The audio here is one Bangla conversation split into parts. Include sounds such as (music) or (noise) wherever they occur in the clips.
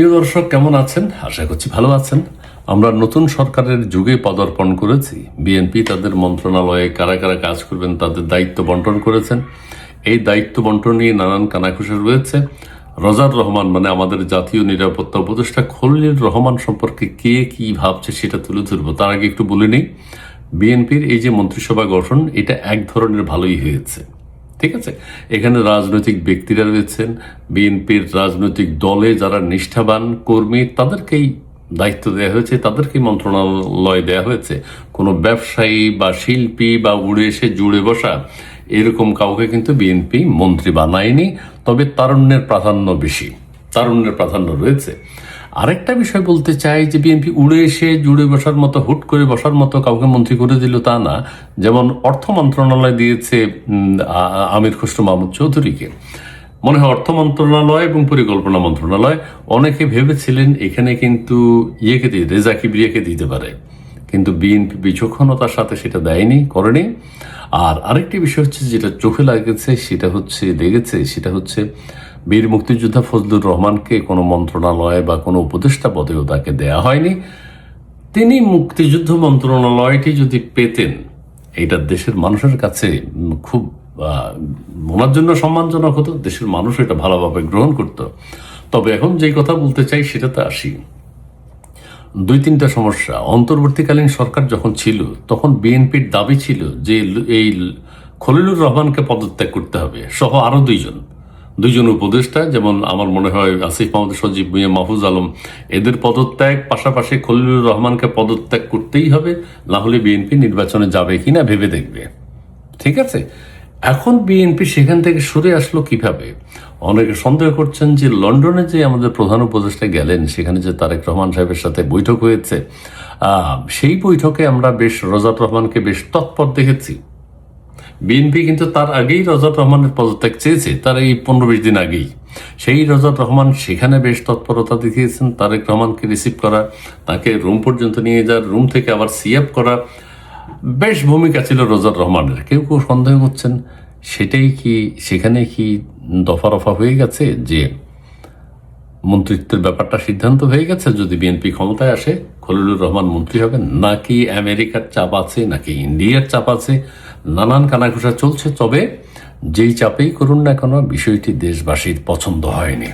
প্রিয় দর্শক, কেমন আছেন? আশা করছি ভালো আছেন। আমরা নতুন সরকারের যুগে পদার্পণ করেছি। বিএনপি তাদের মন্ত্রণালয়ে কারা কারা কাজ করবেন, তাদের দায়িত্ব বন্টন করেছেন। এই দায়িত্ব বন্টন নিয়ে নানান কানাঘুষা রয়েছে। রজার রহমান মানে আমাদের জাতীয় নিরাপত্তা উপদেষ্টা খলিল রহমান সম্পর্কে কে কি ভাবছে সেটা তুলে ধরবো। তার আগে একটু বলে নিই বিএনপির এই যে মন্ত্রিসভা গঠন, এটা এক ধরনের ভালোই হয়েছে। ঠিক আছে? এখানে রাজনৈতিক ব্যক্তিরা রয়েছেন, বিএনপির রাজনৈতিক দলে যারা নিষ্ঠাবান কর্মী, তাদেরকেই দায়িত্ব দেওয়া হয়েছে, তাদেরকেই মন্ত্রণালয় দেওয়া হয়েছে। কোনো ব্যবসায়ী বা শিল্পী বা উড়ে এসে জুড়ে বসা, এরকম কাউকে কিন্তু বিএনপি মন্ত্রী বানায়নি, তবে তারুণ্যের প্রাধান্য বেশি, তারুণ্যের প্রাধান্য রয়েছে। আরেকটা বিষয় বলতে চাই যে বিএনপি উড়ে এসে জুড়ে বসার মতো, হুট করে বসার মতো কাউকে মন্ত্রী করে দিল তা না। যেমন অর্থ মন্ত্রণালয় দিয়েছে আমির খসরু মাহমুদ চৌধুরীকে। মনে হয় অর্থ মন্ত্রণালয় এবং পরিকল্পনা মন্ত্রণালয় অনেকে ভেবেছিলেন এখানে কিন্তু ইয়েকে দিয়ে, রেজা কিবরিয়াকে দিতে পারে। কিন্তু বিএনপি বিচক্ষণতার সাথে সেটা দেয়নি, করেনি। আর আরেকটি বিষয় হচ্ছে যেটা চোখে লাগেছে, সেটা হচ্ছে, লেগেছে, সেটা হচ্ছে বীর মুক্তিযোদ্ধা ফজলুর রহমানকে কোনো মন্ত্রণালয় বা কোনো উপদেষ্টা পদেও তাকে দেয়া হয়নি। তিনি মুক্তিযুদ্ধ মন্ত্রণালয়টি যদি পেতেন এটা দেশের মানুষের কাছে খুব ওনার জন্য সম্মানজনক হতো, দেশের মানুষ এটা ভালোভাবে গ্রহণ করত। তবে এখন যে কথা বলতে চাই সেটাতে আসি। দুই তিনটা সমস্যা। অন্তর্বর্তীকালীন সরকার যখন ছিল, তখন বিএনপির দাবি ছিল যে এই খলিলুর রহমানকে পদত্যাগ করতে হবে, সহ আরও দুইজন। দুইজন উপদেষ্টা, যেমন আমার মনে হয় আসিফ মাহমুদ সজীব মিয়া, মাহফুজ আলম, এদের পদত্যাগ, পাশাপাশি খলিলুর রহমানকে পদত্যাগ করতেই হবে, না হলে বিএনপি নির্বাচনে যাবে কিনা ভেবে দেখবে। ঠিক আছে? এখন বিএনপি সেখান থেকে সরে আসলো কীভাবে? অনেকে সন্দেহ করছেন যে লন্ডনে যে আমাদের প্রধান উপদেষ্টা গেলেন, সেখানে যে তারেক রহমান সাহেবের সাথে বৈঠক হয়েছে সেই বৈঠকে আমরা বেশ রজাত রহমানকে বেশ তৎপর দেখেছি। বিএনপি কিন্তু তার আগেই রজাত রহমানের পদত্যাগ চেয়েছে, তার এই পনেরো বিশ দিন আগেই। সেই রজাত রহমান সেখানে বেশ তৎপরতা দেখিয়েছেন, তারেক রহমানকে রিসিভ করা, তাকে রুম পর্যন্ত নিয়ে যাওয়ার, রুম থেকে আবার সিএফ করা, বেশ ভূমিকা ছিল রজাত রহমানের। কেউ কেউ সন্দেহ করছেন, সেটাই কি, সেখানে কি দফা রফা হয়ে গেছে যে মন্ত্রিত্বের ব্যাপারটা সিদ্ধান্ত হয়ে গেছে যদি বিএনপি ক্ষমতায় আসে, খলিলুর রহমান মন্ত্রী হবেন, নাকি আমেরিকার চাপ আছে, নাকি ইন্ডিয়ার চাপ আছে নানান কানাঘুষা চলছে, তবে যেই চাপেই করুন না কেন, বিষয়টি দেশবাসীর পছন্দ হয়নি।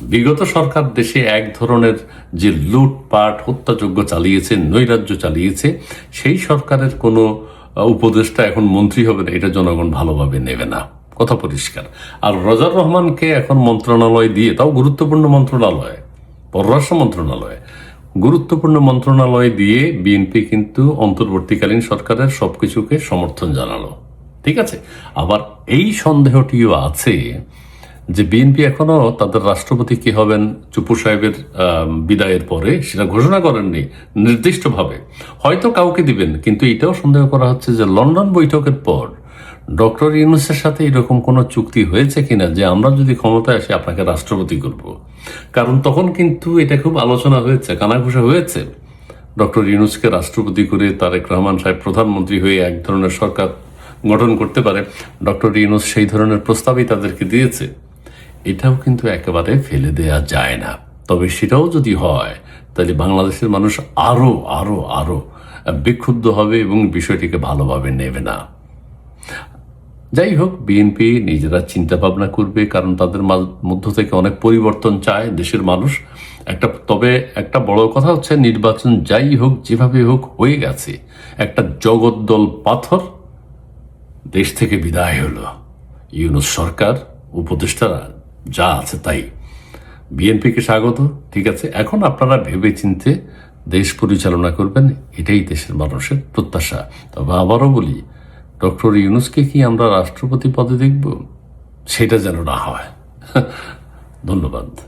বিগত সরকার দেশে এক ধরনের যে লুটপাট, হত্যাযজ্ঞ চালিয়েছে, নৈরাজ্য চালিয়েছে, সেই সরকারের কোনো উপদেষ্টা এখন মন্ত্রী হবে না, এটা জনগণ ভালোভাবে নেবে না। কথা পরিষ্কার। আর রজার রহমানকে এখন মন্ত্রণালয় দিয়ে, তাও গুরুত্বপূর্ণ মন্ত্রণালয়, পররাষ্ট্র মন্ত্রণালয় গুরুত্বপূর্ণ মন্ত্রণালয় দিয়ে বিএনপি কিন্তু অন্তর্বর্তীকালীন সরকারের সবকিছুকে সমর্থন জানালো। ঠিক আছে? আবার এই সন্দেহটিও আছে যে বিএনপি এখনও তাদের রাষ্ট্রপতি কি হবেন চুপু সাহেবের বিদায়ের পরে সেটা ঘোষণা করেননি নির্দিষ্টভাবে। হয়তো কাউকে দিবেন, কিন্তু এটাও সন্দেহ করা হচ্ছে যে লন্ডন বৈঠকের পর ডক্টর ইউনুসের সাথে এরকম কোনো চুক্তি হয়েছে কিনা যে আমরা যদি ক্ষমতায় আসি, আপনাকে রাষ্ট্রপতি করব? কারণ তখন কিন্তু এটা খুব আলোচনা হয়েছে, কানাঘুষা হয়েছে। ডক্টর ইউনুসকে রাষ্ট্রপতি করে তারেক রহমান সাহেব প্রধানমন্ত্রী হয়ে এক ধরনের সরকার গঠন করতে পারে, ডক্টর ইউনুস সেই ধরনের প্রস্তাবই তাদেরকে দিয়েছে। এটাও কিন্তু একেবারে ফেলে দেয়া যায় না। তবে সেটাও যদি হয়, তাহলে বাংলাদেশের মানুষ আরও আরও আরও বিক্ষুব্ধ হবে এবং বিষয়টিকে ভালোভাবে নেবে না। যাই হোক বিএনপি নিজেরা চিন্তা ভাবনা করবে, কারণ তাদের মধ্য থেকে অনেক পরিবর্তন চায় দেশের মানুষ। একটা, তবে একটা বড় কথা হচ্ছে, নির্বাচন যাই হোক যেভাবে হোক, হয়ে গেছে। একটা জগদ্দল পাথর দেশ থেকে বিদায় হলো। ইউনুস সরকার, উপদেষ্টারা, যা আছে তাই। বিএনপিকে স্বাগত, ঠিক আছে? এখন আপনারা ভেবে চিনতে দেশ পরিচালনা করবেন, এটাই দেশের মানুষের প্রত্যাশা। তবে আবারও বলি ডক্টর ইউনুসকে কি আমরা রাষ্ট্রপতি পদে দেখব? সেটা যেন না হয়। (laughs) ধন্যবাদ।